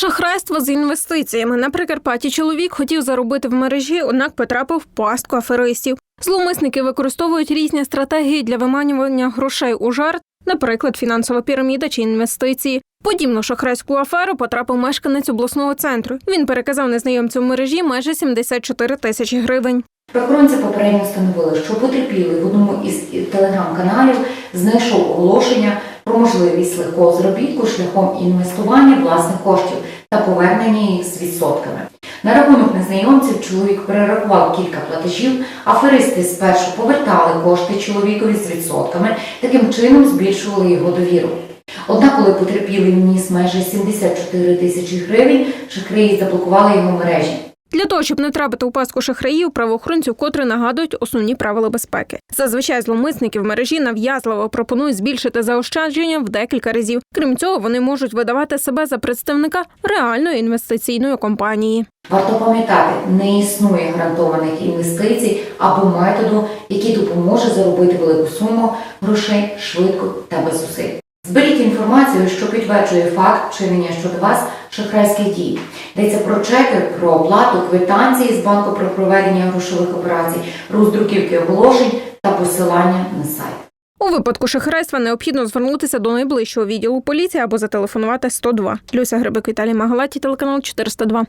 Шахрайство з інвестиціями на Прикарпатті чоловік хотів заробити в мережі, однак потрапив в пастку аферистів. Зловмисники використовують різні стратегії для виманювання грошей у жарт, наприклад, фінансова піраміда чи інвестиції. Подібну шахрайську аферу потрапив мешканець обласного центру. Він переказав незнайомцю в мережі майже 74 тисячі гривень. Правоохоронці попередньо встановили, що потерпілий в одному із телеграм-каналів знайшов оголошення про можливість легкого заробітку шляхом інвестування власних коштів та повернення їх з відсотками. На рахунок незнайомців чоловік перерахував кілька платежів, аферисти спершу повертали кошти чоловікові з відсотками, таким чином збільшували його довіру. Однак, коли потерпілий вніс майже 74 тисячі гривень, шахраї заблокували його мережі. Для того, щоб не трапити у пастку шахраїв, правоохоронці вкотре нагадують основні правила безпеки. Зазвичай зловмисники в мережі нав'язливо пропонують збільшити заощадження в декілька разів. Крім цього, вони можуть видавати себе за представника реальної інвестиційної компанії. Варто пам'ятати, не існує гарантованих інвестицій або методу, який допоможе заробити велику суму грошей швидко та без зусиль. Зберіть інформацію, що підтверджує факт вчинення щодо вас шахрайських дій. Йдеться про чеки, про оплату, квитанції з банку про проведення грошових операцій, роздруківки оголошень та посилання на сайт. У випадку шахрайства необхідно звернутися до найближчого відділу поліції або зателефонувати 102. Люся Грибик Віталій Магалаті, телеканал 402.